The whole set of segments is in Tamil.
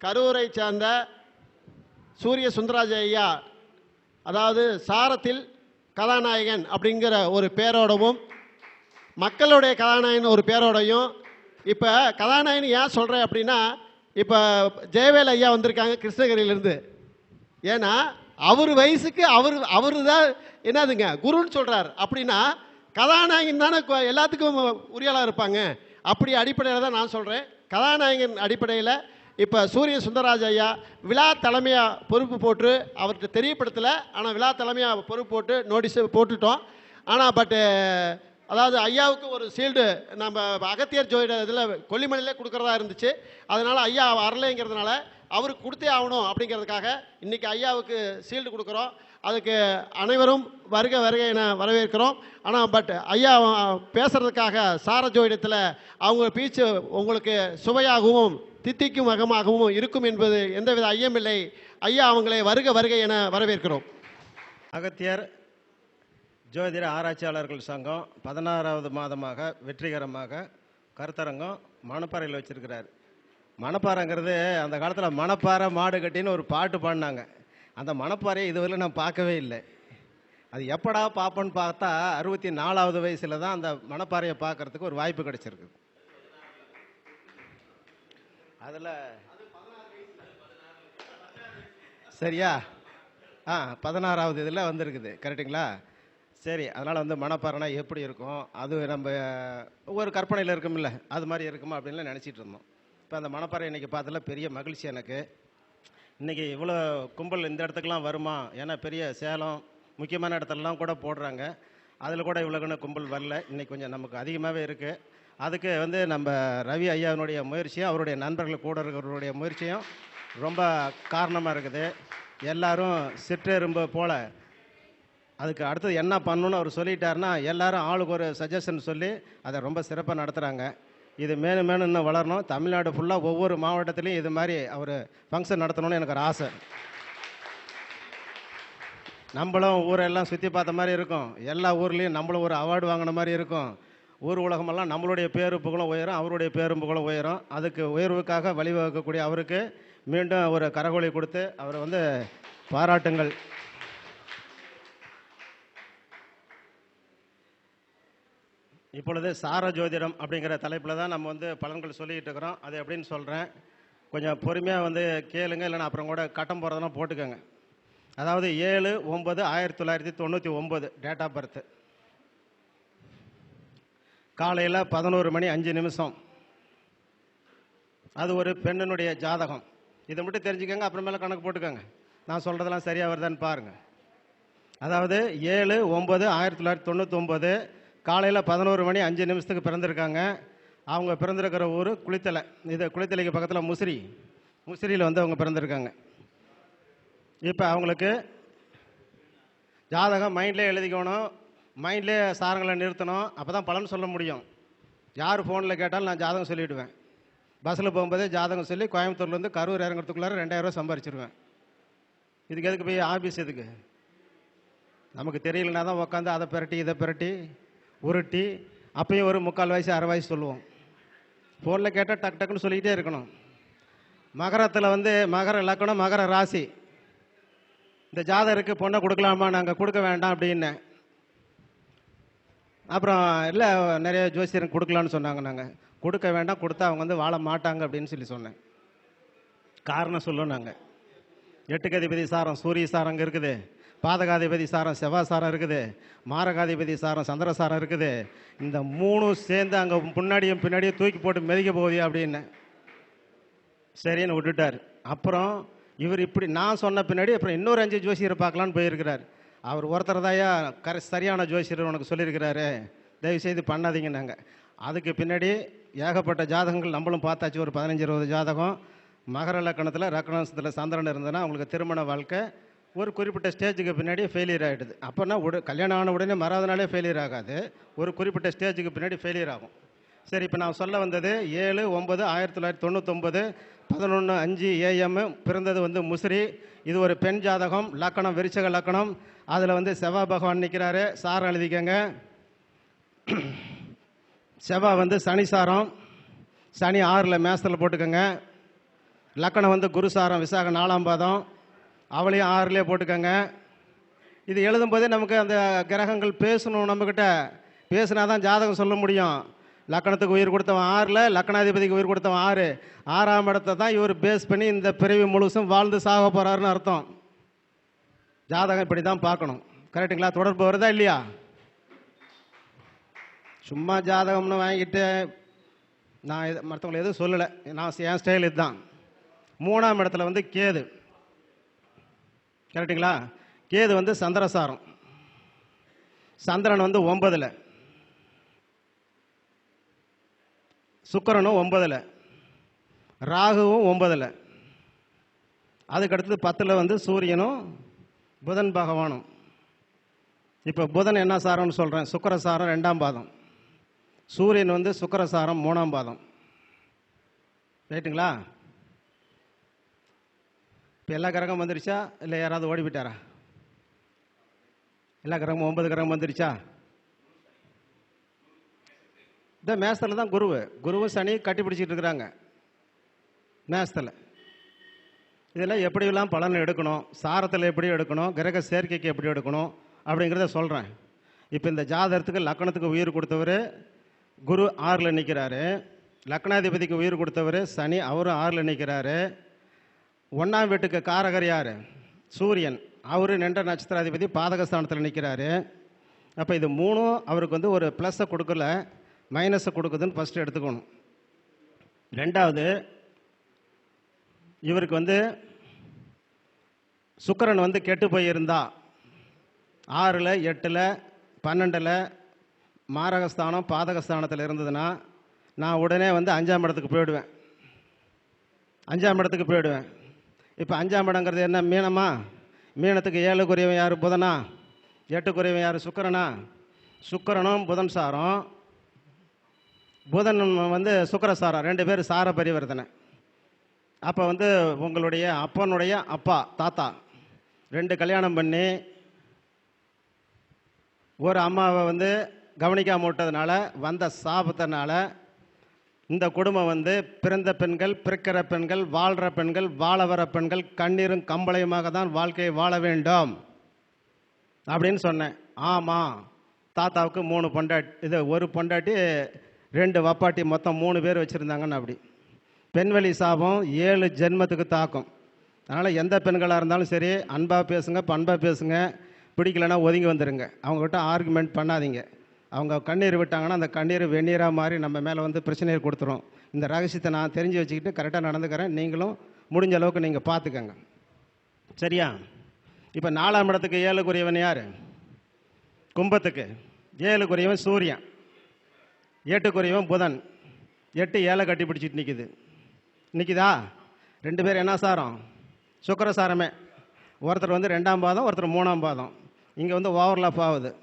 கரூரை சேர்ந்த சூரிய சுந்தராஜ ஐயா அதாவது சாரத்தில் கதாநாயகன் அப்படிங்கிற ஒரு பேரோடவும் மக்களுடைய கதாநாயகன் ஒரு பேரோடையும் இப்போ கதாநாயகன் ஏன் சொல்கிறேன் அப்படின்னா இப்போ ஜெயவேல் ஐயா வந்திருக்காங்க கிருஷ்ணகிரியிலேருந்து. ஏன்னா அவர் வயசுக்கு அவர் அவர் தான் என்னதுங்க குருன்னு சொல்கிறார் அப்படின்னா கதாநாயகன் தானே எல்லாத்துக்கும் உரியலாக இருப்பாங்க. அப்படி அடிப்படையில் தான் நான் சொல்கிறேன் கதாநாயகன் அடிப்படையில் இப்போ சூரிய சுந்தரராஜ ஐயா விழா தலைமையாக பொறுப்பு போட்டு அவர்கிட்ட தெரியப்படுத்தலை. ஆனால் விழா தலைமையாக பொறுப்பு போட்டு நோட்டீஸு போட்டுட்டோம். ஆனால் பட்டு அதாவது ஐயாவுக்கு ஒரு சீல்டு நம்ம அகத்தியர் ஜோயிட இதில் கொல்லிமலையிலே கொடுக்குறதா இருந்துச்சு. அதனால் ஐயா வரலைங்கிறதுனால அவருக்கு கொடுத்தே ஆகணும் அப்படிங்கிறதுக்காக இன்றைக்கி ஐயாவுக்கு சீல்டு கொடுக்குறோம். அதுக்கு அனைவரும் வருக வருக என வரவேற்கிறோம். ஆனால் பட் ஐயா பேசுகிறதுக்காக சார ஜோயிடத்தில் அவங்க பீச்சு உங்களுக்கு சுவையாகவும் தித்திக்கும் மகமாகவும் இருக்கும் என்பது எந்தவித ஐயமில்லை. ஐயா அவங்களை வருக வருக என வரவேற்கிறோம். அகத்தியர் ஜோதிட ஆராய்ச்சியாளர்கள் சங்கம் பதினாறாவது மாதமாக வெற்றிகரமாக கருத்தரங்கம் மணப்பாறையில் வச்சிருக்கிறார். மணப்பாறைங்கிறது அந்த காலத்தில் மணப்பாறை மாடு கட்டின்னு ஒரு பாட்டு பாடினாங்க. அந்த மணப்பாறையை இதுவரையில் நான் பார்க்கவே இல்லை. அது எப்படா பார்ப்பேன்னு பார்த்தா அறுபத்தி நாலாவது வயசில் தான் அந்த மணப்பாறையை பார்க்கறதுக்கு ஒரு வாய்ப்பு கிடச்சிருக்கு. அதில் சரியா? ஆ பதினாறாவது இதில் வந்திருக்குது. கரெக்டுங்களா சரி அதனால் வந்து மணப்பாறைனா எப்படி இருக்கும்? அது நம்ம ஒவ்வொரு கற்பனையில் இருக்கும்ல அது மாதிரி இருக்குமா அப்படின்லாம் நினச்சிட்டு இருந்தோம். இப்போ அந்த மணப்பாறை இன்னைக்கு பார்த்ததுல பெரிய மகிழ்ச்சி எனக்கு. இன்னைக்கு இவ்வளோ கும்பல் இந்த இடத்துக்குலாம் வருமா? ஏன்னா பெரிய சேலம் முக்கியமான இடத்துலலாம் கூட போடுறாங்க. அதில் கூட இவ்வளோக்குன்னு கும்பல் வரல. இன்னைக்கு கொஞ்சம் நமக்கு அதிகமாகவே இருக்குது அதுக்கு வந்து நம்ம ரவி ஐயாவினுடைய முயற்சியும் அவருடைய நண்பர்கள் கூட இருக்கிறவருடைய முயற்சியும் ரொம்ப காரணமாக இருக்குது. எல்லாரும் சிற்றெரும்பு போல். அதுக்கு அடுத்தது என்ன பண்ணணும்னு அவர் சொல்லிட்டாருன்னா எல்லாரும் ஆளுக்கு ஒரு சஜஷன் சொல்லி அதை ரொம்ப சிறப்பாக நடத்துகிறாங்க இது மேலும் மேலும் இன்னும் வளரணும். தமிழ்நாடு ஃபுல்லாக ஒவ்வொரு மாவட்டத்திலையும் இது மாதிரி அவர் ஃபங்க்ஷன் நடத்தணும்னு எனக்கு ஒரு ஆசை. நம்மளும் ஊரெல்லாம் சுற்றி பார்த்த மாதிரி இருக்கும். எல்லா ஊர்லேயும் நம்மளும் ஒரு அவார்டு வாங்கின மாதிரி இருக்கும். ஊர் உலகமெல்லாம் நம்மளுடைய பேருப்புகளும் உயரும் அவருடைய பேரும்புகளும் உயரும். அதுக்கு உயர்வுக்காக வழிவகுக்கக்கூடிய அவருக்கு மீண்டும் ஒரு கரகொலி கொடுத்து அவரை வந்து பாராட்டுங்கள். இப்பொழுது சார ஜோதிடம் அப்படிங்கிற தலைப்பில் தான் நம்ம வந்து பலன்கள் சொல்லிக்கிட்டு இருக்கிறோம். அது எப்படின்னு சொல்கிறேன் கொஞ்சம் பொறுமையாக வந்து கேளுங்க இல்லைன்னா அப்புறம் கூட கட்டம் போகிறதெல்லாம் போட்டுக்கோங்க. அதாவது ஏழு ஒம்பது ஆயிரத்தி தொள்ளாயிரத்தி தொண்ணூற்றி ஒம்பது டேட் ஆஃப் பர்த் காலையில் பதினோரு மணி அஞ்சு நிமிஷம். அது ஒரு பெண்ணினுடைய ஜாதகம். இதை மட்டும் தெரிஞ்சுக்கோங்க அப்புறமேல கணக்கு போட்டுக்கோங்க. நான் சொல்கிறதெல்லாம் சரியாக வருதான்னு பாருங்கள் அதாவது ஏழு ஒம்பது ஆயிரத்தி தொள்ளாயிரத்தி தொண்ணூற்றொம்பது காலையில் பதினோரு மணி அஞ்சு நிமிஷத்துக்கு பிறந்திருக்காங்க. அவங்க பிறந்திருக்கிற ஊர் குளித்தலை. இது குளித்தலைக்கு பக்கத்தில் முசிறி. முசிறியில் வந்து அவங்க பிறந்திருக்காங்க. இப்போ அவங்களுக்கு ஜாதகம் மைண்ட்லேயே எழுதிக்கணும். மைண்ட்லேயே சாரங்களை நிறுத்தணும். அப்போ தான் பலன் சொல்ல முடியும். யார் ஃபோனில் கேட்டாலும் நான் ஜாதகம் சொல்லிவிடுவேன் பஸ்ஸில் போகும்போதே ஜாதகம் சொல்லி கோயம்புத்தூர்லேருந்து கரூர் இறங்குறதுக்குள்ளார ரெண்டாயிரரூவா சம்பாரிச்சிருவேன். இதுக்கு எதுக்கு போய் ஆஃபீஸ் எதுக்கு? நமக்கு தெரியலனா தான் உட்காந்து அதை பிரட்டி இதை பிரட்டி உருட்டி அப்பயும் ஒரு முக்கால் வயசு அரை வயசு சொல்லுவோம். ஃபோனில் கேட்டால் டக் டக்குன்னு சொல்லிக்கிட்டே இருக்கணும். மகரத்தில் வந்து மகர லக்கணம் மகர ராசி. இந்த ஜாதகருக்கு பொண்ணை கொடுக்கலாமா? நாங்கள் கொடுக்க வேண்டாம் அப்படின்னேன் அப்புறம் இல்லை நிறைய ஜோசியருக்கு கொடுக்கலான்னு சொன்னாங்க நாங்கள் கொடுக்க வேண்டாம் கொடுத்தா அவங்க வந்து வாழ மாட்டாங்க அப்படின்னு சொல்லி சொன்னேன். காரணம் சொல்லும் நாங்கள் எட்டுக்கதிபதி சாரம் சூரிய சாரம் அங்கே இருக்குது. பாதகாதிபதி சாரம் செவ்வாய் சாரம் இருக்குது. மாரகாதிபதி சாரம் சந்திர சாரம் இருக்குது. இந்த மூணும் சேர்ந்து அங்கே முன்னாடியும் பின்னாடியும் தூக்கி போட்டு மெதிக்க போகுது அப்படின்னு. சரின்னு விட்டுட்டார். அப்புறம் இவர் இப்படி நான் சொன்ன பின்னாடி அப்புறம் இன்னொரு அஞ்சு ஜோசியரை பார்க்கலான்னு போயிருக்கிறார். அவர் ஒருத்தர் தாயா கர சரியான ஜோசியர் உனக்கு சொல்லியிருக்கிறாரு. தயவு செய்து பண்ணாதீங்கன்னாங்க அதுக்கு பின்னாடி ஏகப்பட்ட ஜாதகங்கள் நம்மளும் பார்த்தாச்சு. ஒரு பதினஞ்சு இருபது ஜாதகம். மகர லக்கணத்தில் ரக்கணத்தில் சந்திரன் இருந்ததுன்னா அவங்களுக்கு திருமண வாழ்க்கை. ஒரு குறிப்பிட்ட ஸ்டேஜுக்கு பின்னாடி ஃபெயிலியர் ஆகிடுது அப்போனா உட கல்யாணம் ஆன உடனே மறாத நாளே ஃபெயிலியர் ஆகாது. ஒரு குறிப்பிட்ட ஸ்டேஜுக்கு பின்னாடி ஃபெயிலியர் ஆகும். சரி இப்போ நான் சொல்ல வந்தது ஏழு ஒம்பது ஆயிரத்தி தொள்ளாயிரத்தி தொண்ணூத்தொம்பது பதினொன்று அஞ்சு ஏஎம் பிறந்தது வந்து முசிறி. இது ஒரு பெண் ஜாதகம் லக்கணம் விருச்சக லக்கணம். அதில் வந்து செவ்வாய் பகவான் நிற்கிறாரு சாரம் எழுதிக்கங்க. செவ்வாய் வந்து சனி சாரம். சனி ஆறில் மேசத்தில் போட்டுக்கோங்க. லக்கணம் வந்து குருசாரம் விசாக நாலாம் பாதம். அவளையும் ஆறுலேயே போட்டுக்கோங்க. இது எழுதும்போதே நமக்கு அந்த கிரகங்கள் பேசணும் நம்மக்கிட்ட பேசினா தான் ஜாதகம் சொல்ல முடியும். லக்கணத்துக்கு உயிர் கொடுத்தவன் ஆறில் லக்கணாதிபதிக்கு உயிர் கொடுத்தவன் ஆறு. ஆறாம் இடத்தை தான் இவர் பேஸ் பண்ணி இந்த பிறவி முழுசும் வாழ்ந்து சாக போகிறாருன்னு அர்த்தம். ஜாதகம் இப்படி தான் பார்க்கணும் கரெக்டுங்களா தொடர்பு வருதா இல்லையா? சும்மா ஜாதகம்னு வாங்கிட்டு நான் இது மற்றவங்களை எதுவும் சொல்லலை. நான் என் ஸ்டைல் இதுதான். மூணாம் இடத்துல வந்து கேது. கரெக்டுங்களா கேது வந்து சந்திரசாரம். சந்திரன் வந்து ஒன்பதில். சுக்கரனும் ஒன்பதில் ராகுவும் ஒன்பதில். அதுக்கடுத்தது பத்தில் வந்து சூரியனும் புதன் பகவானும். இப்போ புதன் என்ன சாரம்னு சொல்கிறேன் சுக்கரசாரம் ரெண்டாம் பாதம். சூரியன் வந்து சுக்கரசாரம் மூணாம் பாதம். ரைட்டுங்களா இப்போ எல்லா கிரகம் வந்துருச்சா? இல்லை யாராவது ஓடி விட்டாரா எல்லா கிரகமும் ஒன்பது கிரகம் வந்துருச்சா? இந்த மேசத்தில் தான் குருவு. குருவும் சனி கட்டி பிடிச்சிட்டு இருக்கிறாங்க. மேசத்தில். இதெல்லாம் எப்படியெல்லாம் பலன் எடுக்கணும்? சாரத்தில் எப்படி எடுக்கணும்? கிரக சேர்க்கைக்கு எப்படி எடுக்கணும்? அப்படிங்கிறத சொல்கிறேன் இப்போ இந்த ஜாதகத்துக்கு லக்கணத்துக்கு உயிர் கொடுத்தவர் குரு ஆறில் நிற்கிறாரு லக்னாதிபதிக்கு உயிர் கொடுத்தவர் சனி அவரும் ஆறில் நிற்கிறாரு ஒன்றாம் வீட்டுக்கு காரகர் யார்? சூரியன். அவர் நின்ற நட்சத்திராதிபதி பாதகஸ்தானத்தில் நிற்கிறாரு அப்போ இது மூணும் அவருக்கு வந்து ஒரு ப்ளஸ்ஸை கொடுக்கல. மைனஸை கொடுக்குதுன்னு ஃபஸ்ட்டு எடுத்துக்கணும். ரெண்டாவது இவருக்கு வந்து சுக்கரன் வந்து கெட்டு போயிருந்தா ஆறில் எட்டில் பன்னெண்டில் மாரகஸ்தானம் பாதகஸ்தானத்தில் இருந்ததுன்னா நான் உடனே வந்து அஞ்சாம் இடத்துக்கு போயிடுவேன். அஞ்சாம் இடத்துக்கு போயிடுவேன். இப்போ அஞ்சாம் இடங்கிறது என்ன மீனமா? மீனத்துக்கு ஏழுக்குரியவன் யார்? புதனா? எட்டு குறைவன் யார்? சுக்கரனா? சுக்கரனும் புதன் சாரம். புதன் வந்து சுக்கரசாரா ரெண்டு பேர் சார பரிவர்த்தனை. அப்போ வந்து உங்களுடைய அப்பனுடைய அப்பா தாத்தா ரெண்டு கல்யாணம் பண்ணி ஒரு அம்மாவை வந்து கவனிக்காம விட்டதுனால வந்த சாபத்தினால இந்த குடும்பம் வந்து பிறந்த பெண்கள் பிறக்கிற பெண்கள் வாழ்கிற பெண்கள் வாழ வர பெண்கள் கண்ணீரும் கம்பளையுமாக தான் வாழ்க்கையை வாழ வேண்டும். அப்படின்னு சொன்னேன். ஆமாம் தாத்தாவுக்கு மூணு பொண்டாட்டி இது ஒரு பொண்டாட்டி ரெண்டு வப்பாட்டி மொத்தம் மூணு பேர் வச்சுருந்தாங்கன்னு அப்படி. பெண்வெளி சாபம் ஏழு ஜென்மத்துக்கு தாக்கும். அதனால் எந்த பெண்களாக இருந்தாலும் சரி அன்பாக பேசுங்க பண்பாக பேசுங்க பிடிக்கலன்னா ஒதுங்கி வந்துடுங்க அவங்ககிட்ட ஆர்குமெண்ட் பண்ணாதீங்க. அவங்க கண்ணீர் விட்டாங்கன்னா அந்த கண்ணீர் வெந்நீராக மாறி நம்ம மேலே வந்து பிரச்சனையை கொடுத்துரும். இந்த ரகசியத்தை நான் தெரிஞ்சு வச்சுக்கிட்டு கரெக்டாக நடந்துக்கிறேன். நீங்களும் முடிஞ்ச அளவுக்கு நீங்கள் பார்த்துக்கங்க சரியா? இப்போ நாலாம் இடத்துக்கு ஏழுக்குரியவன் யார்? கும்பத்துக்கு. ஏழுக்குரியவன் சூரியன். எட்டுக்குரியவன் புதன். எட்டு ஏழை கட்டி பிடிச்சிட்டு நிற்கிது நிற்குதா ரெண்டு பேர் என்ன சாரம்? சுக்கர சாரமே ஒருத்தர் வந்து ரெண்டாம் பாதம் ஒருத்தர் மூணாம் பாதம். இங்கே வந்து ஓவர்லாப் ஆகுது.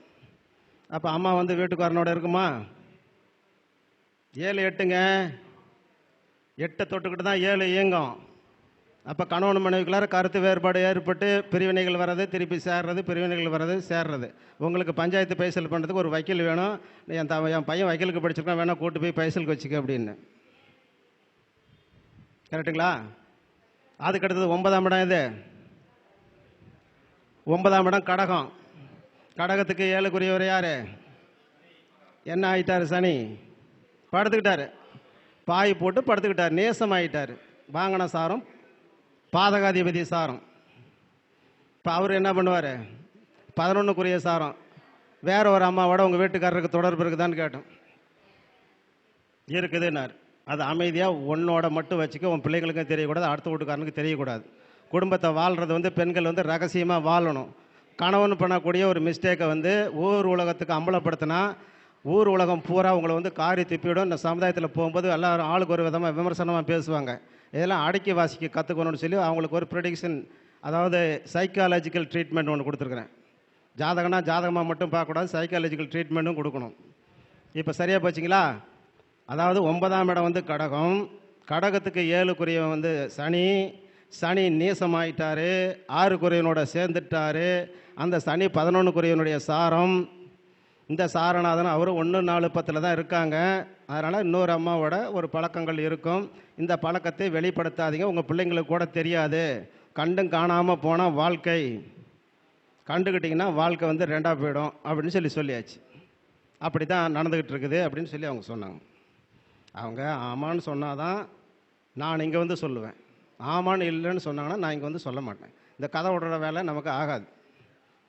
அப்போ அம்மா வந்து வீட்டுக்காரனோட இருக்குமா? ஏழு எட்டுங்க. எட்டை தொட்டுக்கிட்டு தான் ஏழு இயங்கும். அப்போ கணவன் மனைவிக்குள்ளார கருத்து வேறுபாடு ஏற்பட்டு பிரிவினைகள் வர்றது திருப்பி சேர்றது பிரிவினைகள் வர்றது சேர்றது. உங்களுக்கு பஞ்சாயத்து பைசல் பண்ணுறதுக்கு ஒரு வக்கீல் வேணும். என் த என் பையன் வக்கீலுக்கு படிச்சிருக்கான் வேணால் கூட்டு போய் பைசலுக்கு வச்சுக்க அப்படின்னு. கரெக்டுங்களா அதுக்கு அடுத்தது ஒன்பதாம் இடம் இது ஒன்பதாம் இடம் கடகம். கடகத்துக்கு ஏழுக்குரியவர் யார்? என்ன ஆயிட்டார் சனி? படுத்துக்கிட்டாரு. பாய் போட்டு படுத்துக்கிட்டார். நேசம் ஆயிட்டார் வாங்கின சாரம் பாதகாதிபதி சாரம். இப்போ அவர் என்ன பண்ணுவார்? பதினொன்றுக்குரிய சாரம். வேற ஒரு அம்மாவோட உங்கள் வீட்டுக்காரருக்கு தொடர்பு இருக்குதான்னு கேட்டோம். இருக்குதுன்னார். அது அமைதியாக உன்னோட மட்டும் வச்சுக்க உன் பிள்ளைங்களுக்கும் தெரியக்கூடாது அடுத்த வீட்டுக்காரனுக்கு தெரியக்கூடாது. குடும்பத்தை வாழ்கிறது வந்து பெண்கள் வந்து ரகசியமாக வாழணும். கணவன் பண்ணக்கூடிய ஒரு மிஸ்டேக்கை வந்து ஊர் உலகத்துக்கு அம்பலப்படுத்தினா ஊர் உலகம் பூரா உங்களை வந்து காரி துப்பிவிடும் இந்த சமுதாயத்தில் போகும்போது எல்லாரும் ஆளுக்கு ஒரு விதமாக விமர்சனமாக பேசுவாங்க. இதெல்லாம் அடக்கி வாசிக்க கற்றுக்கணும்னு சொல்லி அவங்களுக்கு ஒரு ப்ரொடிக்ஷன் அதாவது சைக்காலஜிக்கல் ட்ரீட்மெண்ட் ஒன்று கொடுத்துருக்குறேன். ஜாதகம்னா ஜாதகமாக மட்டும் பார்க்கக்கூடாது சைக்காலஜிக்கல் ட்ரீட்மெண்ட்டும் கொடுக்கணும். இப்போ சரியாக போச்சுங்களா? அதாவது ஒன்பதாம் இடம் வந்து கடகம். கடகத்துக்கு ஏழுக்குரியவன் வந்து சனி. சனி நீசமாயிட்டார் ஆறுக்குரியவனோட சேர்ந்துட்டாரு. அந்த சனி பதினொன்றுக்குரியவனுடைய சாரம். இந்த சாரநாதன் அவரும் ஒன்று நாலு பத்தில் தான் இருக்காங்க. அதனால் இன்னொரு அம்மாவோட ஒரு பழக்கங்கள் இருக்கும். இந்த பழக்கத்தை வெளிப்படுத்தாதீங்க. உங்கள் பிள்ளைங்களுக்கு கூட தெரியாது. கண்டும் காணாமல் போனால் வாழ்க்கை. கண்டுக்கிட்டிங்கன்னா வாழ்க்கை வந்து ரெண்டாக போயிடும் அப்படின்னு சொல்லி சொல்லியாச்சு. அப்படி தான் நடந்துக்கிட்டு இருக்குது அப்படின்னு சொல்லி அவங்க சொன்னாங்க. அவங்க ஆமான்னு சொன்னால் தான் நான் இங்கே வந்து சொல்லுவேன். ஆமான்னு இல்லைன்னு சொன்னாங்கன்னா நான் இங்கே வந்து சொல்ல மாட்டேன். இந்த கதை விடுற வேலை நமக்கு ஆகாது.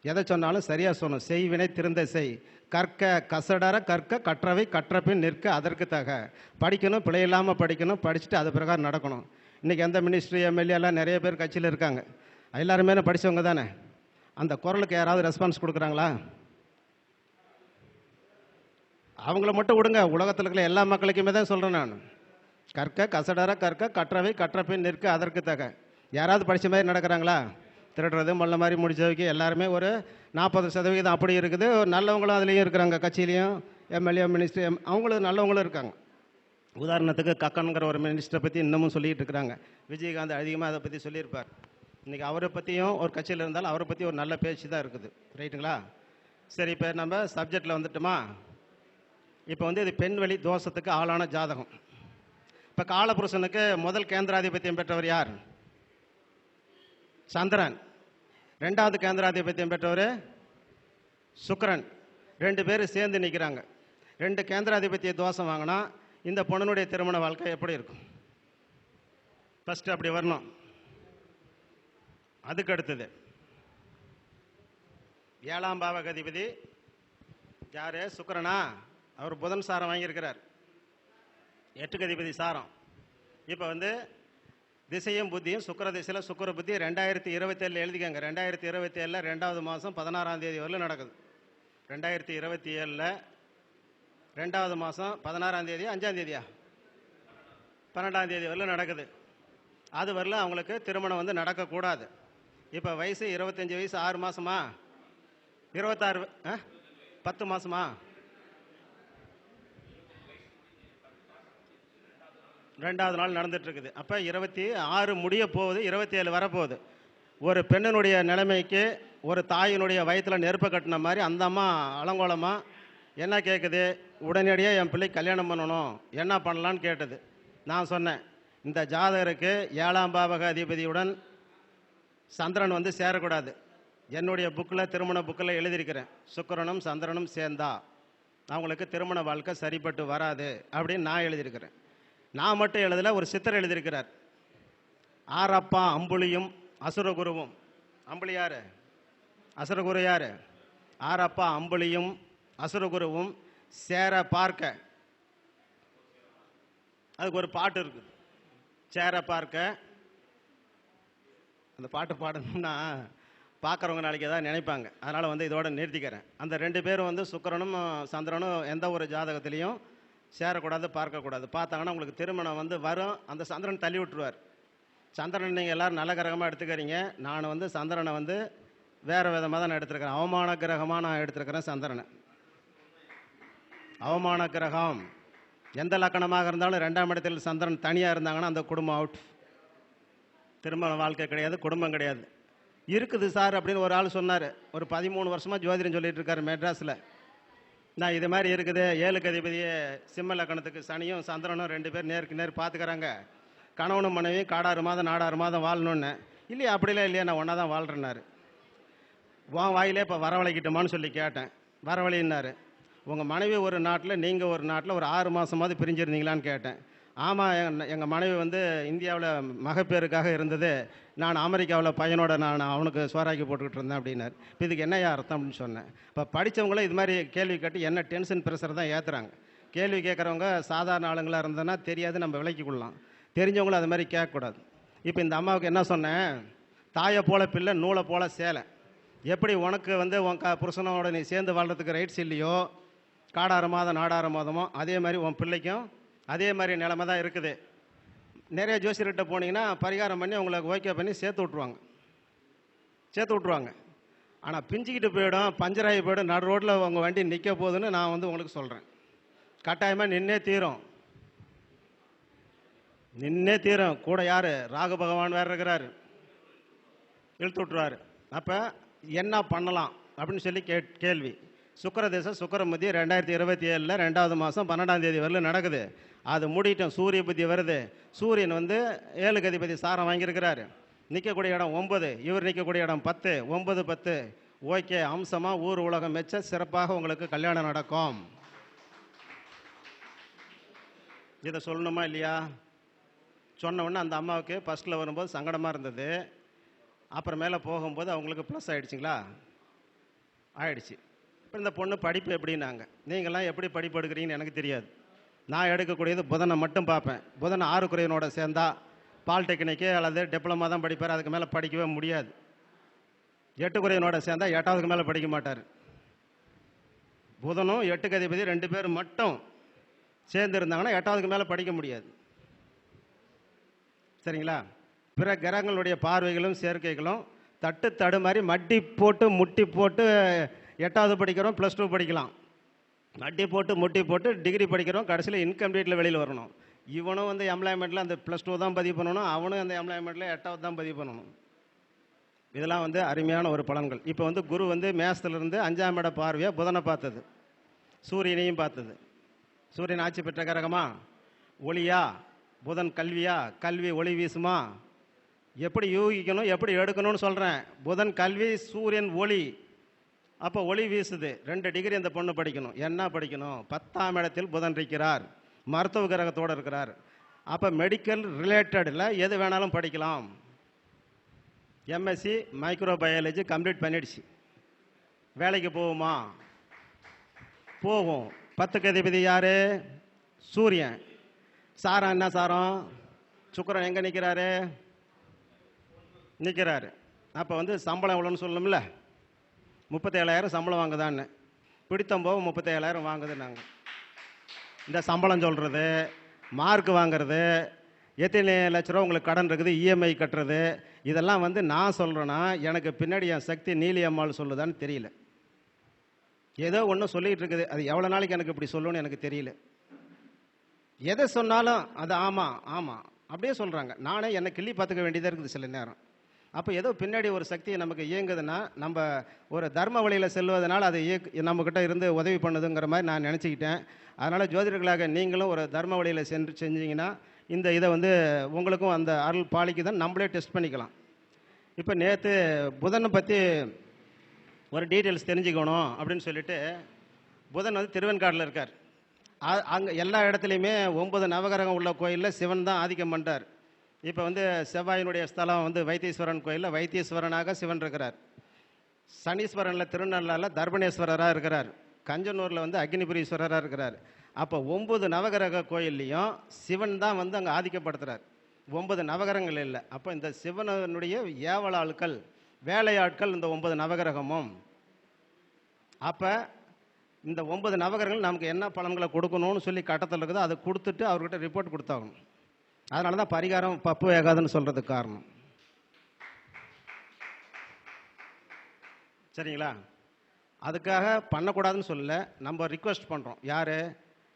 எதை சொன்னாலும் சரியாக சொல்லணும். செய்வினை திருந்த செய். கற்க கசடர கற்க கற்றவை கற்றபின் நிற்க அதற்கு தக. படிக்கணும் பிழை இல்லாமல் படிக்கணும் படிச்சுட்டு அது பிரகாரம் நடக்கணும். இன்றைக்கி எந்த மினிஸ்ட்ரி எம்எல்ஏ எல்லாம் நிறைய பேர் கட்சியில் இருக்காங்க. எல்லாருமே படித்தவங்க தானே? அந்த குரலுக்கு யாராவது ரெஸ்பான்ஸ் கொடுக்குறாங்களா? அவங்கள மட்டும் விடுங்க. உலகத்தில் இருக்கிற எல்லா மக்களுக்குமே தான் சொல்கிறேன் நான். கற்க கசடர கற்க கற்றவை கற்றபின் நிற்க அதற்கு தக. யாராவது படித்த மாதிரி நடக்கிறாங்களா? திருடுறது மல்ல மாதிரி முடிச்சவைக்கு எல்லாருமே ஒரு நாற்பது சதவிகிதம் அப்படி இருக்குது. நல்லவங்களும் அதுலேயும் இருக்கிறாங்க கட்சியிலையும் எம்எல்ஏ மினிஸ்டர் எம் அவங்களும் நல்லவங்களும் இருக்காங்க. உதாரணத்துக்கு கக்கனுங்கிற ஒரு மினிஸ்டரை பற்றி இன்னமும் சொல்லிகிட்டு இருக்கிறாங்க. விஜயகாந்த் அதிகமாக அதை பற்றி சொல்லியிருப்பார். இன்றைக்கி அவரை பற்றியும் ஒரு கட்சியில் இருந்தாலும் அவரை பற்றி ஒரு நல்ல பேச்சு தான் இருக்குது. ரைட்டுங்களா? சரி இப்போ நம்ம சப்ஜெக்டில் வந்துட்டோமா? இப்போ வந்து இது பெண்வெளி தோஷத்துக்கு ஆளான ஜாதகம். இப்போ காலபுருஷனுக்கு முதல் கேந்திராதிபத்தியம் பெற்றவர் யார்? சந்திரன். ரெண்டாவது கேந்திராதிபத்தியம் பெற்றவர் சுக்கரன். ரெண்டு பேரும் சேர்ந்து நிற்கிறாங்க ரெண்டு கேந்திராதிபத்திய தோஷம் வாங்கினா இந்த பொண்ணுடைய திருமண வாழ்க்கை எப்படி இருக்கும்? ஃபஸ்ட்டு அப்படி வரணும். அதுக்கு அடுத்தது. ஏழாம் பாவகதிபதி. யார்? சுக்கரனா? அவர் புதன் சாரம் வாங்கியிருக்கிறார். எட்டு கதிபதி சாரம். இப்போ வந்து திசையும் புத்தியும் சுக்கிர திசையில் சுக்கிர புத்தி ரெண்டாயிரத்தி இருபத்தேழில் எழுதிக்கங்க. ரெண்டாயிரத்தி இருபத்தி ஏழில் ரெண்டாவது மாதம் பதினாறாம் தேதி வரலும் நடக்குது. ரெண்டாயிரத்தி இருபத்தி ஏழில் ரெண்டாவது மாதம் பதினாறாம் தேதி அஞ்சாம் தேதியா? பன்னெண்டாம் தேதி வரலும் நடக்குது. அது வரலும் அவங்களுக்கு திருமணம் வந்து நடக்கக்கூடாது. இப்போ வயசு இருபத்தஞ்சி வயசு ஆறு மாதமா இருபத்தாறு ஆ? பத்து மாதமா ரெண்டாவது நாள் நடந்துட்டு இருக்குது அப்போ இருபத்தி ஆறு முடிய போகுது இருபத்தி ஏழு வரப்போகுது. ஒரு பெண்ணினுடைய நிலைமைக்கு ஒரு தாயினுடைய வயிற்றில் நெருப்பை கட்டின மாதிரி அந்த அம்மா அலங்கோலமாக என்ன கேட்குது உடனடியாக என் பிள்ளை கல்யாணம் பண்ணணும். என்ன பண்ணலான்னு கேட்டது. நான் சொன்னேன் இந்த ஜாதகருக்கு ஏழாம் பாவக அதிபதியுடன் சந்திரன் வந்து சேரக்கூடாது. என்னுடைய புக்கில் திருமண புக்கில் எழுதியிருக்கிறேன். சுக்கரனும் சந்திரனும் சேர்ந்தா அவங்களுக்கு திருமண வாழ்க்கை சரிப்பட்டு வராது அப்படின்னு நான் எழுதியிருக்கிறேன். நான் மட்டும் எழுதல ஒரு சித்தர் எழுதியிருக்கிறார். ஆரப்பா அம்புலியும் அசுரகுருவும். அம்புலி யாரு? அசுரகுரு யாரு? ஆரப்பா அம்புலியும் அசுரகுருவும் சேர பார்க்க. அதுக்கு ஒரு பாட்டு இருக்கு. சேர பார்க்க. அந்த பாட்டு பாடணும்னா பார்க்குறவங்க நாளைக்கு எதாவது நினைப்பாங்க. அதனால் வந்து இதோட நிறுத்திக்கிறேன். அந்த ரெண்டு பேரும் வந்து சுக்கிரனும் சந்திரனும் எந்த ஒரு ஜாதகத்திலையும் சேரக்கூடாது பார்க்கக்கூடாது. பார்த்தாங்கன்னா உங்களுக்கு திருமணம் வந்து வரும். அந்த சந்திரன் தள்ளி விட்டுருவார். சந்திரன் நீங்கள் எல்லாரும் நல்ல கிரகமாக எடுத்துக்கிறீங்க. நான் வந்து சந்திரனை வந்து வேறு விதமாக தான் நான் எடுத்திருக்கிறேன். அவமான கிரகமாக நான் எடுத்துருக்கிறேன் சந்திரனை. அவமான கிரகம். எந்த லக்கணமாக இருந்தாலும் ரெண்டாம் இடத்தில் சந்திரன் தனியாக இருந்தாங்கன்னா அந்த குடும்பம் அவுட் திருமண வாழ்க்கை கிடையாது குடும்பம் கிடையாது. இருக்குது சார் அப்படின்னு ஒரு ஆள் சொன்னார். ஒரு பதிமூணு வருஷமாக ஜோதிடம் சொல்லிட்டு இருக்காரு மெட்ராஸில். நான் இது மாதிரி இருக்குது. ஏழுக்கு அதிபதியே சிம்ம லக்கணத்துக்கு சனியும் சந்திரனும் ரெண்டு பேர் நேருக்கு நேர் பார்த்துக்கறாங்க கணவனும் மனைவியும் காடாறு மாதம் நாடாறு மாதம் வாழணுன்னு இல்லையா? அப்படிலாம் இல்லையா? நான் ஒன்றா தான் வாழ்கிறேன்னாரு உன் வாயிலே இப்போ வரவழைக்கிட்டோமான்னு சொல்லி கேட்டேன். வரவழைன்னாரு உங்கள் மனைவி ஒரு நாட்டில் நீங்கள் ஒரு நாட்டில் ஒரு ஆறு மாதமாவது பிரிஞ்சிருந்தீங்களான்னு கேட்டேன். ஆமாம் எங்கள் மனைவி வந்து இந்தியாவில் மகப்பேருக்காக இருந்தது. நான் அமெரிக்காவில் பையனோட நான் அவனுக்கு சோறாக்கி போட்டுக்கிட்டு இருந்தேன் அப்படின்னார். இப்போ இதுக்கு என்னையா அர்த்தம் அப்படின்னு சொன்னேன். இப்போ படித்தவங்களும் இது மாதிரி கேள்வி கேட்டு என்ன டென்ஷன் ப்ரெஷர் தான் ஏற்றுறாங்க கேள்வி கேட்குறவங்க சாதாரண ஆளுங்களாக இருந்ததுன்னா தெரியாது நம்ம விலக்கி கொள்ளலாம். தெரிஞ்சவங்களும் அது மாதிரி கேட்கக்கூடாது. இப்போ இந்த அம்மாவுக்கு என்ன சொன்னேன்? தாயை போல பிள்ளை நூலை போல சேலை. எப்படி உனக்கு வந்து உன் க புருஷனோட நீ சேர்ந்து வாழ்கிறதுக்கு ரைட்ஸ் இல்லையோ? காடாறு மாதம் நாடாறு மாதமோ? அதே மாதிரி உன் பிள்ளைக்கும் அதே மாதிரி நிலமை தான் இருக்குது. நிறைய ஜோசியர்கிட்ட போனீங்கன்னா பரிகாரம் பண்ணி உங்களுக்கு ஓகே பண்ணி சேர்த்து விட்ருவாங்க சேர்த்து விட்ருவாங்க ஆனால் பிஞ்சிக்கிட்டு போயிடும் பஞ்சராகி போயிடும் நடு ரோட்டில் உங்கள் வண்டி நிற்க போகுதுன்னு நான் வந்து உங்களுக்கு சொல்கிறேன் கட்டாயமாக நின்னே தீரும். நின்னே தீரும். கூட யார்? ராகு பகவான் வேறு இருக்கிறாரு. இழுத்து விட்ருவாரு அப்போ என்ன பண்ணலாம் அப்படின்னு சொல்லி கே கேள்வி. சுக்கரதேசம் சுக்கரமுதி ரெண்டாயிரத்தி இருபத்தி ஏழில் ரெண்டாவது மாதம் பன்னெண்டாம் தேதி வரலும் நடக்குது. அது மூடிட்டோம் சூரிய புத்தி வருது. சூரியன் வந்து ஏழு கதிபதி சாரம் வாங்கியிருக்கிறாரு. நிற்கக்கூடிய இடம் ஒன்பது இவர் நிற்கக்கூடிய இடம் பத்து ஒன்பது பத்து. ஓகே அம்சமாக ஊர் உலகம் மெச்ச சிறப்பாக உங்களுக்கு கல்யாணம் நடக்கும். இதை சொல்லணுமா இல்லையா? சொன்ன உடனே அந்த அம்மாவுக்கு ஃபஸ்ட்டில் வரும்போது சங்கடமாக இருந்தது. அப்புறமேல போகும்போது அவங்களுக்கு ப்ளஸ் ஆகிடுச்சிங்களா ஆயிடுச்சு. இந்த பொண்ணு படிப்பு எப்படின்னாங்க? நீங்களாம் எப்படி படிப்பு எடுக்கிறீங்கன்னு எனக்கு தெரியாது. நான் எடுக்கக்கூடியது புதனை மட்டும் பார்ப்பேன். புதன் ஆறு குறையனோட சேர்ந்தா பாலிடெக்னிக்கு அல்லது டிப்ளமா தான் படிப்பார். அதுக்கு மேலே படிக்கவே முடியாது. எட்டு குறையனோட சேர்ந்தா எட்டாவதுக்கு மேலே படிக்க மாட்டார். புதனும் எட்டுக்கு அதிபதி ரெண்டு பேர் மட்டும் சேர்ந்து இருந்தாங்கன்னா எட்டாவதுக்கு மேலே படிக்க முடியாது. சரிங்களா? பிற கிரகங்களுடைய பார்வைகளும் சேர்க்கைகளும் தட்டு தடுமாறி மட்டி போட்டு முட்டி போட்டு எட்டாவது படிக்கிறோம் ப்ளஸ் டூ படிக்கலாம். அட்டி போட்டு முட்டி போட்டு டிகிரி படிக்கிறோம் கடைசியில் இன்கம்ப்ளீட்டில் வெளியில் வரணும். இவனும் வந்து எம்ப்ளாய்மெண்ட்டில் அந்த ப்ளஸ் டூ தான் பதிவு பண்ணணும் அவனும் அந்த எம்ப்ளாய்மெண்ட்டில் எட்டாவது தான் பதிவு பண்ணணும். இதெல்லாம் வந்து அருமையான ஒரு பலன்கள். இப்போ வந்து குரு வந்து மேசத்துலேருந்து அஞ்சாம் இட பார்வையாக புதனை பார்த்தது. சூரியனையும் பார்த்தது. சூரியன் ஆட்சி பெற்ற கரகமா? ஒளியா? புதன் கல்வியா? கல்வி ஒளி வீசுமா? எப்படி யூகிக்கணும் எப்படி எடுக்கணும்னு சொல்கிறேன் புதன் கல்வி சூரியன் ஒளி. அப்போ ஒளி வீசுது. ரெண்டு டிகிரி அந்த பொண்ணு படிக்கணும். என்ன படிக்கணும்? பத்தாம் இடத்தில் புதன் இருக்கிறார். மருத்துவ கிரகத்தோடு இருக்கிறார். அப்போ மெடிக்கல் ரிலேட்டடில் எது வேணாலும் படிக்கலாம். எம்எஸ்சி மைக்ரோ பயாலஜி கம்ப்ளீட் பண்ணிடுச்சு. வேலைக்கு போகுமா? போகும். பத்துக்கு அதிபதி யார்? சூரியன். சாரம் என்ன சாரம்? சுக்கிரன் எங்கே நிற்கிறாரு நிற்கிறாரு அப்போ வந்து சம்பளம் எவ்வளோன்னு சொல்லணும்ல? முப்பத்தேழாயிரம் சம்பளம் வாங்குதான்னு. பிடித்தம் போக முப்பத்தேழாயிரம் வாங்குது நாங்கள் இந்த சம்பளம் சொல்கிறது மார்க் வாங்குறது எத்தனை லட்ச ரூபா உங்களுக்கு கடன் இருக்குது இஎம்ஐ கட்டுறது இதெல்லாம் வந்து நான் சொல்கிறேன்னா எனக்கு பின்னாடி என் சக்தி நீலி அம்மாள் சொல்லுதான்னு தெரியல. ஏதோ ஒன்று சொல்லிகிட்டு இருக்குது. அது எவ்வளோ நாளைக்கு எனக்கு இப்படி சொல்லணும்னு எனக்கு தெரியல. எதை சொன்னாலும் அது ஆமாம் ஆமாம் அப்படியே சொல்கிறாங்க நானே என்னை கிள்ளி பார்த்துக்க வேண்டியதாக இருக்குது சில நேரம். அப்போ ஏதோ பின்னாடி ஒரு சக்தி நமக்கு இயங்குதுன்னா நம்ம ஒரு தர்ம வழியில் செல்வதனால் அது இயக்கு நம்மக்கிட்ட இருந்து உதவி பண்ணுதுங்கிற மாதிரி நான் நினச்சிக்கிட்டேன். அதனால் ஜோதிடர்களாக நீங்களும் ஒரு தர்ம வழியில் சென்று செஞ்சீங்கன்னா இந்த இதை வந்து உங்களுக்கும் அந்த அருள் பாலிக்கு தான் நம்மளே டெஸ்ட் பண்ணிக்கலாம். இப்போ நேற்று புதனை பற்றி ஒரு டீட்டெயில்ஸ் தெரிஞ்சுக்கணும் அப்படின்னு சொல்லிட்டு புதன் வந்து திருவெண்காட்டில் இருக்கார். அங்கே எல்லா இடத்துலையுமே ஒன்பது நவகிரகம் உள்ள கோயிலில் சிவன் தான் ஆதிக்கம் பண்ணுறார் இப்போ வந்து செவ்வாயினுடைய ஸ்தலம் வந்து வைத்தீஸ்வரன் கோயிலில் வைத்தீஸ்வரனாக சிவன் இருக்கிறார். சனீஸ்வரனில் திருநள்ளாரில் தர்பணேஸ்வரராக இருக்கிறார். கஞ்சனூரில் வந்து அக்னிபுரீஸ்வரராக இருக்கிறார். அப்போ ஒம்பது நவகிரக கோயில்லையும் சிவன் தான் வந்து அங்கே ஆதிக்கப்படுத்துகிறார் ஒன்பது நவகிரகங்கள் இல்லை. அப்போ இந்த சிவனுடைய ஏவலாட்கள் வேலையாட்கள் இந்த ஒன்பது நவகிரகமும். அப்போ இந்த ஒன்பது நவகிரகங்கள் நமக்கு என்ன பலன்களை கொடுக்கணும்னு சொல்லி கட்டத்தில் இருக்குதோ அதை கொடுத்துட்டு அவர்கிட்ட ரிப்போர்ட் கொடுத்தாகணும். அதனால தான் பரிகாரம் பப்பு வேகாதுன்னு சொல்கிறதுக்கு காரணம். சரிங்களா? அதுக்காக பண்ணக்கூடாதுன்னு சொல்லல. நம்ம ரிக்வெஸ்ட் பண்ணுறோம் யார்?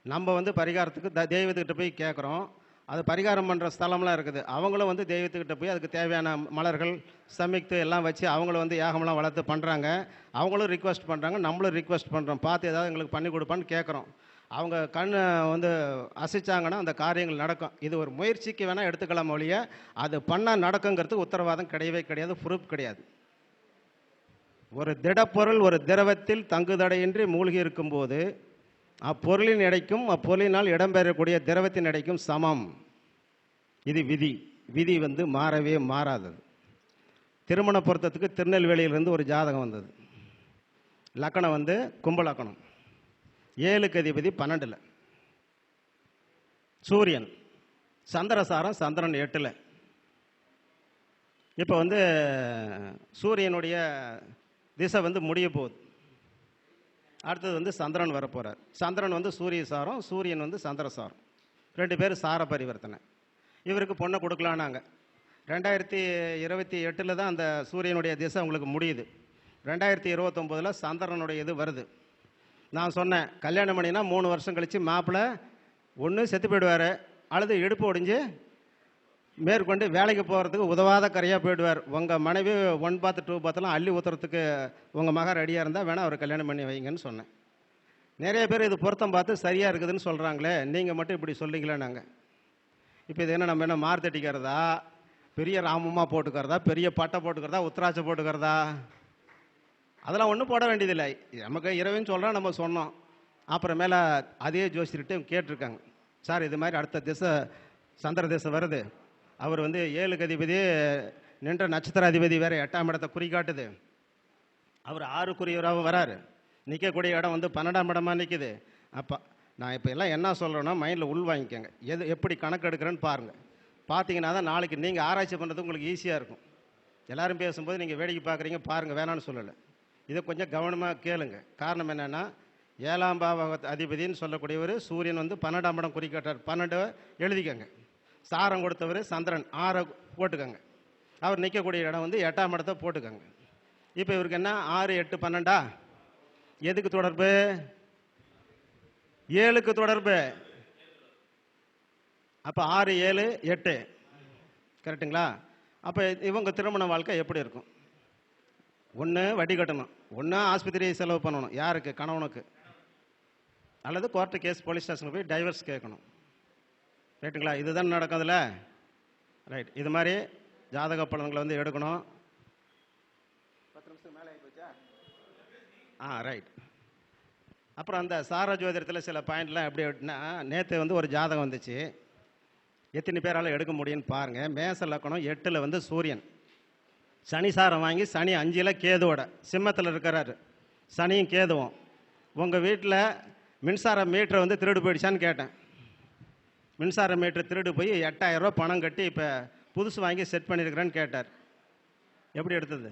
நம்ம வந்து பரிகாரத்துக்கு த தெய்வத்துக்கிட்ட போய் கேட்குறோம் அது பரிகாரம் பண்ணுற ஸ்தலம்லாம் இருக்குது. அவங்களும் வந்து தெய்வத்துக்கிட்ட போய் அதுக்கு தேவையான மலர்கள் சமிக்து எல்லாம் வச்சு அவங்களும் வந்து யாகமெல்லாம் வளர்த்து பண்ணுறாங்க அவங்களும் ரிக்வெஸ்ட் பண்ணுறாங்க நம்மளும் ரிக்வெஸ்ட் பண்ணுறோம் பார்த்து ஏதாவது எங்களுக்கு பண்ணி கொடுப்பான்னு கேட்குறோம் அவங்க கண் வந்து அசைச்சாங்கன்னா அந்த காரியங்கள் நடக்கும். இது ஒரு முயற்சிக்கு வேணால் எடுத்துக்கலாம் ஒழிய அது பண்ணால் நடக்குங்கிறதுக்கு உத்தரவாதம் கிடையவே கிடையாது ப்ரூஃப் கிடையாது. ஒரு திடப்பொருள் ஒரு திரவத்தில் தங்குதடையின்றி மூழ்கி இருக்கும்போது அப்பொருளின் எடைக்கும் அப்பொருளினால் இடம்பெறக்கூடிய திரவத்தின் எடைக்கும் சமம். இது விதி. விதி வந்து மாறவே மாறாதது. திருமண பொருத்தத்துக்கு திருநெல்வேலியிலிருந்து ஒரு ஜாதகம் வந்தது. லக்கணம் வந்து கும்பலக்கணம். ஏழுக்கு அதிபதி பன்னெண்டில். சூரியன். சந்திரசாரம் சந்திரன் எட்டில். இப்போ வந்து சூரியனுடைய திசை வந்து முடிய போகுது. அடுத்தது வந்து சந்திரன் வரப்போகிறார் சந்திரன் வந்து சூரிய சாரம் சூரியன் வந்து சந்திரசாரம். ரெண்டு பேரும் சார பரிவர்த்தனை. இவருக்கு பொண்ணை கொடுக்கலான்னாங்க ரெண்டாயிரத்தி இருபத்தி எட்டில் தான் அந்த சூரியனுடைய திசை உங்களுக்கு முடியுது. ரெண்டாயிரத்தி இருபத்தொம்போதில் சந்திரனுடைய இது வருது. நான் சொன்னேன் கல்யாணம் பண்ணினா மூணு வருஷம் கழித்து மாப்பிள்ளை ஒன்று செத்து போயிடுவார் அல்லது இடுப்பு ஒடிஞ்சு மேற்கொண்டு வேலைக்கு போகிறதுக்கு உதவாத கரையாக போயிடுவார். உங்கள் மனைவி ஒன் பாத் டூ பாத்தெல்லாம் அள்ளி ஊற்றுறதுக்கு உங்கள் மகன் ரெடியாக இருந்தால் வேணால் அவர் கல்யாணம் பண்ணி வைங்கன்னு சொன்னேன். நிறைய பேர் இது பொருத்தம் பார்த்து சரியாக இருக்குதுன்னு சொல்கிறாங்களே நீங்கள் மட்டும் இப்படி சொல்லிங்களே நாங்கள் இப்போ இது என்ன நம்ம என்ன மார்த்தட்டிக்கிறதா? பெரிய ராமமாக போட்டுக்கிறதா? பெரிய பட்டை போட்டுக்கிறதா? உத்தராட்சை போட்டுக்கிறதா? அதெல்லாம் ஒன்றும் போட வேண்டியதில்லை. நமக்கு இரவுன்னு சொல்கிறோம் நம்ம சொன்னோம். அப்புறமேல அதே ஜோசியர்கிட்ட கேட்டிருக்காங்க. சார் இது மாதிரி அடுத்த திசை சந்திர திசை வருது. அவர் வந்து ஏழு அதிபதி நின்ற நட்சத்திர அதிபதி வேறு எட்டாம் இடத்தை குறிக்காட்டுது அவர் ஆறுக்குரியவராகவும் வராரு. நிற்கக்கூடிய இடம் வந்து பன்னெண்டாம் இடமா நிற்கிது அப்போ நான் இப்போ எல்லாம் என்ன சொல்கிறேன்னா மைண்டில் உள் வாங்கிக்கோங்க. எது எப்படி கணக்கு எடுக்கிறேன்னு பாருங்கள் பார்த்தீங்கன்னா தான் நாளைக்கு நீங்கள் ஆராய்ச்சி பண்ணுறது உங்களுக்கு ஈஸியாக இருக்கும். எல்லோரும் பேசும்போது நீங்கள் வேடிக்கை பார்க்குறீங்க பாருங்கள் வேணான்னு சொல்லலை. இதை கொஞ்சம் கவனமாக கேளுங்க. காரணம் என்னென்னா ஏழாம் பாவ அதிபதின்னு சொல்லக்கூடியவர் சூரியன் வந்து பன்னெண்டாம் படம் குறிக்காட்டார். பன்னெண்டு எழுதிக்கங்க. சாரம் கொடுத்தவர் சந்திரன். ஆறை போட்டுக்கோங்க. அவர் நிற்கக்கூடிய இடம் வந்து எட்டாம் இடத்தை போட்டுக்கோங்க. இப்போ இவருக்கு என்ன? ஆறு எட்டு பன்னெண்டா? எதுக்கு தொடர்பு? ஏழுக்கு தொடர்பு. அப்போ ஆறு ஏழு எட்டு. கரெக்டுங்களா? அப்போ இவங்க திருமண வாழ்க்கை எப்படி இருக்கும்? ஒன்று வட்டி கட்டணும் ஒன்று ஆஸ்பத்திரி செலவு பண்ணணும். யாருக்கு? கணவனுக்கு. அல்லது கோர்ட்டு கேஸ் போலீஸ் ஸ்டேஷனுக்கு போய் டைவர்ஸ் கேட்கணும். ரைட்டுங்களா இதுதான் நடக்குதுல்ல ரைட் இது மாதிரி ஜாதக பலன்களை வந்து எடுக்கணும். பத்து நிமிஷம் மேலே போச்சா ஆ ரைட் அப்புறம் அந்த சார ஜோதிடத்தில் சில பாயிண்ட்லாம் எப்படி எப்படின்னா நேற்று வந்து ஒரு ஜாதகம் வந்துச்சு. எத்தனை பேரால் எடுக்க முடியும்னு பாருங்கள் மேச லக்கணம் எட்டில் வந்து சூரியன். சனி சாரம் வாங்கி சனி அஞ்சில் கேதுவோட சிம்மத்தில் இருக்கிறாரு. சனியும் கேதுவும். உங்கள் வீட்டில் மின்சார மீட்டரை வந்து திருடு போயிடுச்சான்னு கேட்டேன். மின்சார மீட்டர் திருடு போய் எட்டாயிரம் ரூபாய் பணம் கட்டி இப்போ புதுசு வாங்கி செட் பண்ணியிருக்கிறேன்னு கேட்டார். எப்படி எடுத்தது?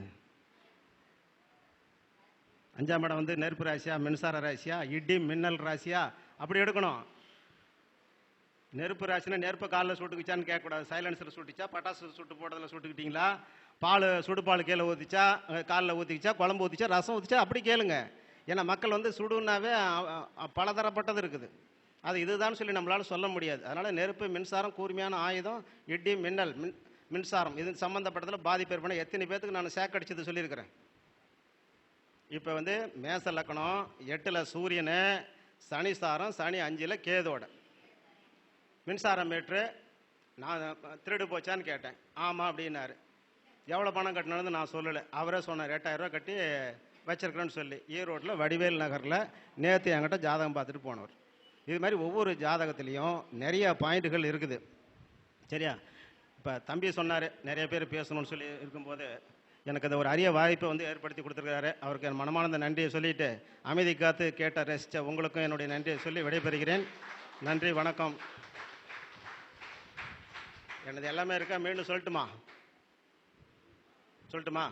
அஞ்சாம் இடம் வந்து நெருப்பு ராசியா மின்சார ராசியா இடி மின்னல் ராசியா அப்படி எடுக்கணும். நெருப்பு ராசினா நெருப்பு காலில் சுட்டுக்குச்சான்னு கேட்கக்கூடாது. சைலன்சர் சுட்டுச்சா பட்டாசு சுட்டு போட்டதில் சுட்டுக்கிட்டீங்களா? பால் சுடுபால் கீழே ஊற்றிச்சா காலில் ஊற்றிக்கிச்சா குழம்பு ஊற்றிச்சா ரசம் ஊற்றிச்சா அப்படி கேளுங்க. ஏன்னா மக்கள் வந்து சுடுனாவே பலதரப்பட்டது இருக்குது. அது இதுதான் சொல்லி நம்மளால் சொல்ல முடியாது. அதனால் நெருப்பு மின்சாரம் கூர்மையான ஆயுதம் இடி மின்னல் மின் மின்சாரம் இது சம்மந்தப்பட்டதில் பாதிப்பு ஏற்பட எத்தனை பேர்த்துக்கு நான் சேக்கடிச்சது சொல்லியிருக்கிறேன். இப்போ வந்து மேச லக்கணம் எட்டில் சூரியன் சனி சாரம் சனி அஞ்சில் கேதோட. மின்சாரம் மீட்ரு நான் திருடு போச்சான்னு கேட்டேன். ஆமாம் அப்படின்னாரு. எவ்வளோ பணம் கட்டினது நான் சொல்லலை. அவரே சொன்னார் எட்டாயிரம் கட்டி வச்சிருக்கிறேன்னு சொல்லி. ஈரோட்டில் வடிவேல் நகரில் நேற்று என்கிட்ட ஜாதகம் பார்த்துட்டு போனவர். இது மாதிரி ஒவ்வொரு ஜாதகத்துலேயும் நிறைய பாயிண்ட்டுகள் இருக்குது. சரியா? இப்போ தம்பி சொன்னார் நிறைய பேர் பேசணும்னு சொல்லி இருக்கும்போது எனக்கு அது ஒரு அரிய வாய்ப்பை வந்து ஏற்படுத்தி கொடுத்துருக்காரு அவருக்கு என் மனமானந்த நன்றியை சொல்லிட்டு அமைதி காத்து கேட்ட ரசித்த உங்களுக்கும் என்னுடைய நன்றியை சொல்லி விடைபெறுகிறேன். நன்றி வணக்கம். எனது எல்லாமே இருக்கா? மீண்டும் சொல்லட்டுமா? சொல்லட்டுமா?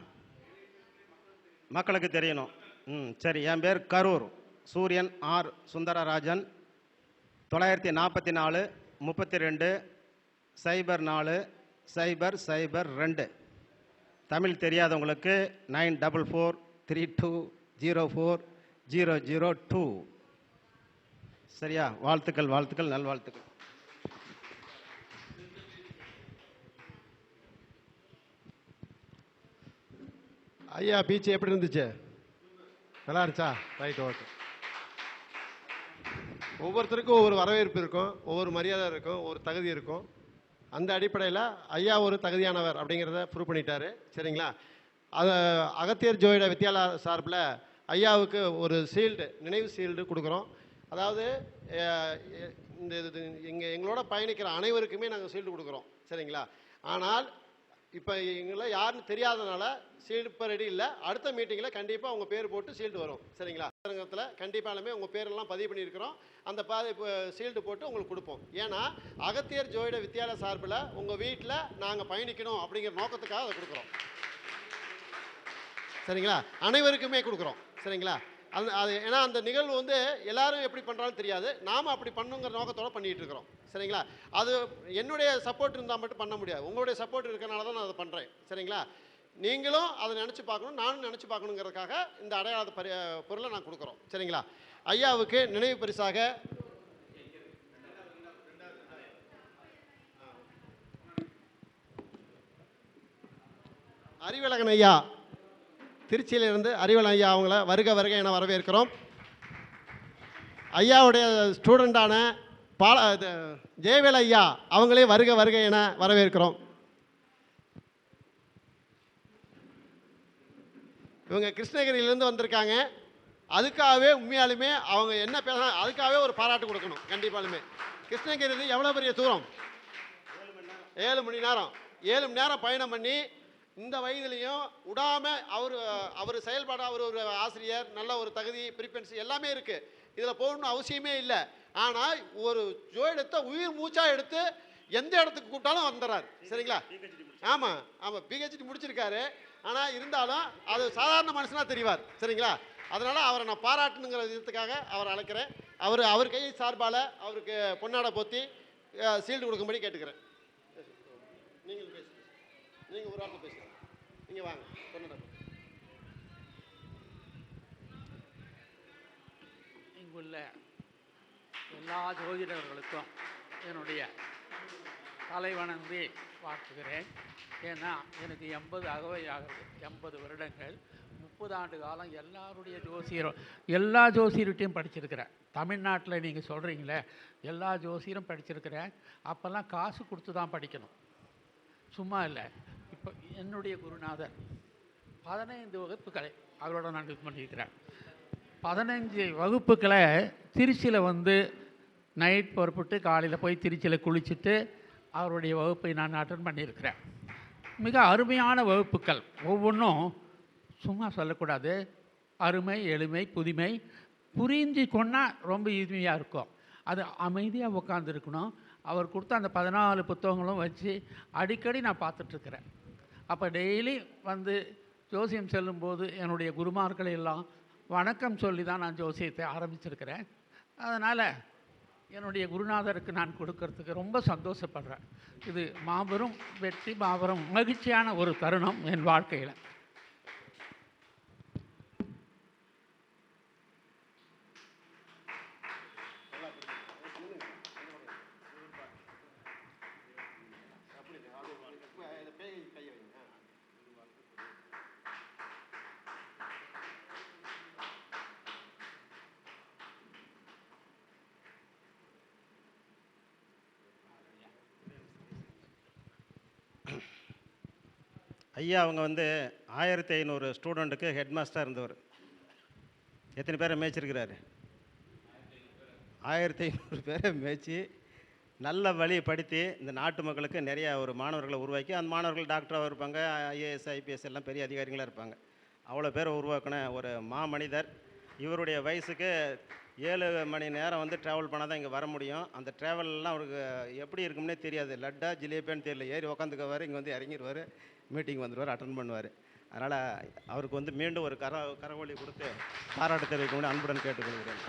மக்களுக்கு தெரியணும். ம் சரி. என் பேர் கரூர். சூரியன் ஆர். சுந்தரராஜன். தொள்ளாயிரத்தி நாற்பத்தி நாலு முப்பத்தி ரெண்டு சைபர் நாலு சைபர் சைபர் ரெண்டு. தமிழ் தெரியாதவங்களுக்கு nine double four three two zero four zero zero two. சரியா? வாழ்த்துக்கள் வாழ்த்துக்கள் நல்வாழ்த்துக்கள். ஐயா பீச் எப்படி இருந்துச்சு? நல்லா இருந்துச்சா? ரைட் ஓகே ஒவ்வொருத்தருக்கும் ஒவ்வொரு வரவேற்பு இருக்கும் ஒவ்வொரு மரியாதை இருக்கும் ஒவ்வொரு தகுதி இருக்கும். அந்த அடிப்படையில் ஐயா ஒரு தகுதியானவர் அப்படிங்கிறத ப்ரூவ் பண்ணிட்டாரு. சரிங்களா? அது அகத்தியர் ஜோயிட வித்யாலயா சார்பில் ஐயாவுக்கு ஒரு சீல்டு நினைவு சீல்டு கொடுக்குறோம். அதாவது இந்த இது எங்கள் எங்களோட பயணிக்கிற அனைவருக்குமே நாங்கள் சீல்டு கொடுக்குறோம். சரிங்களா? ஆனால் இப்போ எங்களை யாருன்னு தெரியாதனால சீல்டு இப்போ ரெடி இல்லை. அடுத்த மீட்டிங்கில் கண்டிப்பாக உங்கள் பேர் போட்டு சீல்டு வரும். சரிங்களா? அரங்கத்தில் கண்டிப்பாலுமே உங்கள் பேரெல்லாம் பதிவு பண்ணியிருக்கிறோம். அந்த பா சீல்டு போட்டு உங்களுக்கு கொடுப்போம். ஏன்னா அகத்தியர் ஜோயிட வித்தியாலய சார்பில் உங்கள் வீட்டில் நாங்கள் பயணிக்கணும் அப்படிங்கிற நோக்கத்துக்காக அதை கொடுக்குறோம். சரிங்களா? அனைவருக்குமே கொடுக்குறோம். சரிங்களா? அது அது ஏன்னா அந்த நிகழ்வு வந்து எல்லாரும் எப்படி பண்ணுறாலும் தெரியாது. நாம் அப்படி பண்ணுங்கிற நோக்கத்தோடு பண்ணிகிட்டு இருக்கிறோம். சரிங்களா? அது என்னுடைய சப்போர்ட் இருந்தால் மட்டும் பண்ண முடியாது. உங்களுடைய சப்போர்ட் இருக்கிறனால தான் நான் அதை பண்ணுறேன் சரிங்களா? நீங்களும் அதை நினச்சி பார்க்கணும் நானும் நினச்சி பார்க்கணுங்கிறதுக்காக இந்த அடையாள பரி பொருளை நான் கொடுக்குறோம். சரிங்களா? ஐயாவுக்கு நினைவு பரிசாக. அறிவழகன் ஐயா. திருச்சியிலிருந்து அறிவழகன் ஐயா அவங்கள வருக வருக என வரவேற்கிறோம். ஐயாவுடைய ஸ்டூடெண்டான பால ஜெயவேல் ஐயா அவங்களே வருக வருக என வரவேற்கிறோம். இவங்க கிருஷ்ணகிரியிலேருந்து வந்திருக்காங்க. அதுக்காகவே உண்மையாலுமே அவங்க என்ன பேசுறாங்க அதுக்காகவே ஒரு பாராட்டு கொடுக்கணும் கண்டிப்பாலுமே. கிருஷ்ணகிரியிலேருந்து எவ்வளோ பெரிய தூரம்? ஏழு மணி நேரம். ஏழு மணி நேரம் பயணம் பண்ணி இந்த வயதுலேயும் விடாமல் அவர் அவர் செயல்பாடு அவர் ஒரு ஆசிரியர் நல்ல ஒரு தகுதி ப்ரிப்பன்சி எல்லாமே இருக்குது இதில் போகணும்னு அவசியமே இல்லை. ஆனால் ஒரு ஜோயிடத்தை உயிர் மூச்சாக எடுத்து எந்த இடத்துக்கு கூப்பிட்டாலும் வந்துடுறாரு. சரிங்களா? ஆமாம் ஆமாம் பிஹெச்டி முடிச்சிருக்காரு. ஆனால் இருந்தாலும் அது சாதாரண மனுஷனாக தெரிவார். சரிங்களா? அதனால் அவரை நான் பாராட்டணுங்கிற விதத்துக்காக அவரை அழைக்கிறேன். அவர் அவர் கை சார்பால் அவருக்கு பொன்னாடை போத்தி சீல்டு கொடுக்கும்படி கேட்டுக்கிறேன். நீங்கள் பேசுங்க. நீங்கள் ஒரு வார்த்தை பேசுங்க. நீங்கள் வாங்க பொன்னாடை இங்குள்ள எல்லா ஜோதிடர்களுக்கும் என்னுடைய தலைவணங்கி வாழ்த்துகிறேன். ஏன்னா எனக்கு எண்பது அகவை ஆகுது. எண்பது வருடங்கள் முப்பது ஆண்டு காலம் எல்லாருடைய ஜோசியரும் எல்லா ஜோசியர்கிட்டையும் படிச்சிருக்கிறேன். தமிழ்நாட்டில் நீங்கள் சொல்கிறீங்களே எல்லா ஜோசியரும் படிச்சிருக்கிறேன். அப்போல்லாம் காசு கொடுத்து தான் படிக்கணும். சும்மா இல்லை. இப்போ என்னுடைய குருநாதர் பதினைந்து வகுப்புகளை அவரோட நான் இது பண்ணியிருக்கிறேன். பதினஞ்சு வகுப்புகளை திருச்சியில் வந்து நைட் புறப்பட்டு காலையில் போய் திருச்சியில் குளிச்சுட்டு அவருடைய வகுப்பை நான் அட்டன் பண்ணியிருக்கிறேன். மிக அருமையான வகுப்புகள். ஒவ்வொன்றும் சும்மா சொல்லக்கூடாது. அருமை எளிமை புதுமை. புரிஞ்சு கொண்டால் ரொம்ப இனிமையாக இருக்கும். அது அமைதியாக உட்காந்துருக்கணும் அவர் கொடுத்த அந்த பதினாலு புத்தகங்களும் வச்சு அடிக்கடி நான் பார்த்துட்ருக்கிறேன் அப்போ டெய்லி வந்து ஜோசியம் செல்லும்போது என்னுடைய குருமார்களை எல்லாம் வணக்கம் சொல்லி தான் நான் ஜோசியத்தை ஆரம்பிச்சிருக்கிறேன். அதனால் என்னுடைய குருநாதருக்கு நான் கொடுக்கறதுக்கு ரொம்ப சந்தோஷப்படுறேன். இது மாபெரும் வெற்றி மாபெரும் மகிழ்ச்சியான ஒரு தருணம் என் வாழ்க்கையில். ஐயா அவங்க வந்து ஆயிரத்தி ஐநூறு ஸ்டூடெண்ட்டுக்கு ஹெட் மாஸ்டராக இருந்தவர். எத்தனை பேரை மேய்ச்சிருக்கிறாரு? ஆயிரத்தி ஐநூறு பேரை மேய்ச்சி நல்ல வழி படுத்தி இந்த நாட்டு மக்களுக்கு நிறைய ஒரு மாணவர்களை உருவாக்கி அந்த மாணவர்கள் டாக்டராக இருப்பாங்க ஐஏஎஸ் ஐபிஎஸ் எல்லாம் பெரிய அதிகாரிகளாக இருப்பாங்க. அவ்வளோ பேரை உருவாக்கின ஒரு மாமனிதர். இவருடைய வயசுக்கு ஏழு மணி நேரம் வந்து ட்ராவல் பண்ணால் தான் இங்கே வர முடியும். அந்த ட்ராவல்லாம் அவருக்கு எப்படி இருக்கும்னே தெரியாது. லட்டா ஜிலேபியான்னு தெரியல. ஏறி உக்காந்துக்குவார் இங்கே வந்து இறங்கிடுவார் மீட்டிங் வந்துடுவார் அட்டன் பண்ணுவார். அதனால் அவருக்கு வந்து மீண்டும் ஒரு கர கரவொலி கொடுத்து பாராட்டு தெரிவிக்க அன்புடன் கேட்டுக்கொள்கிறேன்.